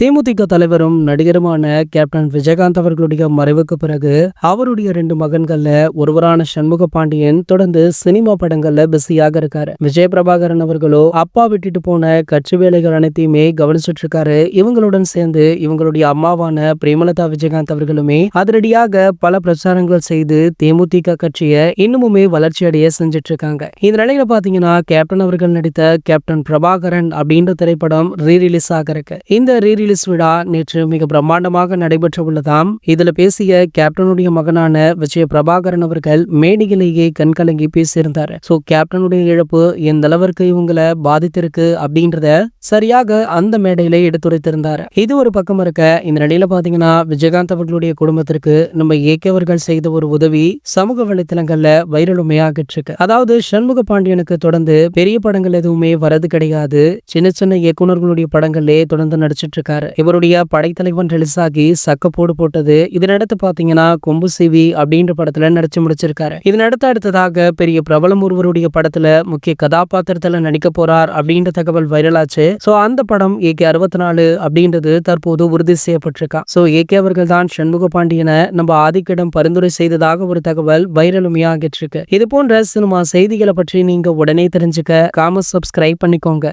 தேமுதிக தலைவரும் நடிகருமான கேப்டன் விஜயகாந்த் அவர்களுடைய மறைவுக்கு பிறகு அவருடைய ரெண்டு மகன்கள்ல ஒருவரான சண்முக பாண்டியன் தொடர்ந்து சினிமா படங்கள்ல பிஸியாக இருக்காரு. விஜய் பிரபாகரன் அவர்களோ அப்பா விட்டுட்டு போன கட்சி வேலைகள் அனைத்தையுமே கவனிச்சிட்டு இருக்காரு இவங்களுடன் சேர்ந்து இவங்களுடைய அம்மாவான பிரேமலதா விஜயகாந்த் அவர்களுமே அதிரடியாக பல பிரச்சாரங்கள் செய்து தேமுதிக கட்சியை இன்னுமுமே வளர்ச்சி அடைய செஞ்சுட்டு இருக்காங்க இந்த நிலையில பாத்தீங்கன்னா கேப்டன் அவர்கள் நடித்த கேப்டன் பிரபாகரன் அப்படின்ற திரைப்படம் ரீ ரிலீஸ் ஆக இருக்கு. இந்த ரீ ரிலீஸ் விழா நேற்று மிக பிரம்மாண்டமாக நடைபெற்ற உள்ளதாம் இதுல பேசிய கேப்டனுடைய மகனான விஜய பிரபாகரன் அவர்கள் மேடையிலேயே கண்கலங்கி பேசியிருந்தார். சோ கேப்டனுடைய இழப்பு எந்த அளவிற்கு இவங்களை பாதித்திருக்கு அப்படின்றத சரியாக அந்த மேடையில எடுத்துரைத்திருந்தார். இது ஒரு பக்கம் இருக்க இந்த நிலையில பாத்தீங்கன்னா விஜயகாந்த் அவர்களுடைய குடும்பத்திற்கு நம்ம ஏகேவர்கள் செய்த ஒரு உதவி சமூக வலைத்தளங்கள்ல வைரலுமையாகிட்டு இருக்கு அதாவது சண்முக பாண்டியனுக்கு தொடர்ந்து பெரிய படங்கள் எதுவுமே வரது கிடையாது. சின்ன சின்ன இயக்குனர்களுடைய படங்களே தொடர்ந்து நடிச்சிட்டு இருக்காரு. இவருடைய படைத்தலைவன் ரிலீஸ் ஆகி சக்கப்போடு போட்டது இதனடுத்து பாத்தீங்கன்னா கொம்பு சிவி அப்படின்ற படத்துல நடிச்சு முடிச்சிருக்காரு. இதனடுத்து அடுத்ததாக பெரிய பிரபலம் ஒருவருடைய படத்துல முக்கிய கதாபாத்திரத்துல நடிக்க போறார் அப்படின்ற தகவல் வைரலாச்சு சோ அந்த படம் ஏகே அறுபத்தி நாலு அப்படின்றது தற்போது உறுதி செய்யப்பட்டிருக்கா. சோ கே அவர்கள் தான் சண்முக பாண்டியனை நம்ம ஆதிக்கிடம் பரிந்துரை செய்ததாக ஒரு தகவல் வைரலுமையாகிட்டு இருக்கு. இது போன்ற சினிமா செய்திகளை பற்றி நீங்க உடனே தெரிஞ்சுக்க காம சப்ஸ்கிரைப் பண்ணிக்கோங்க.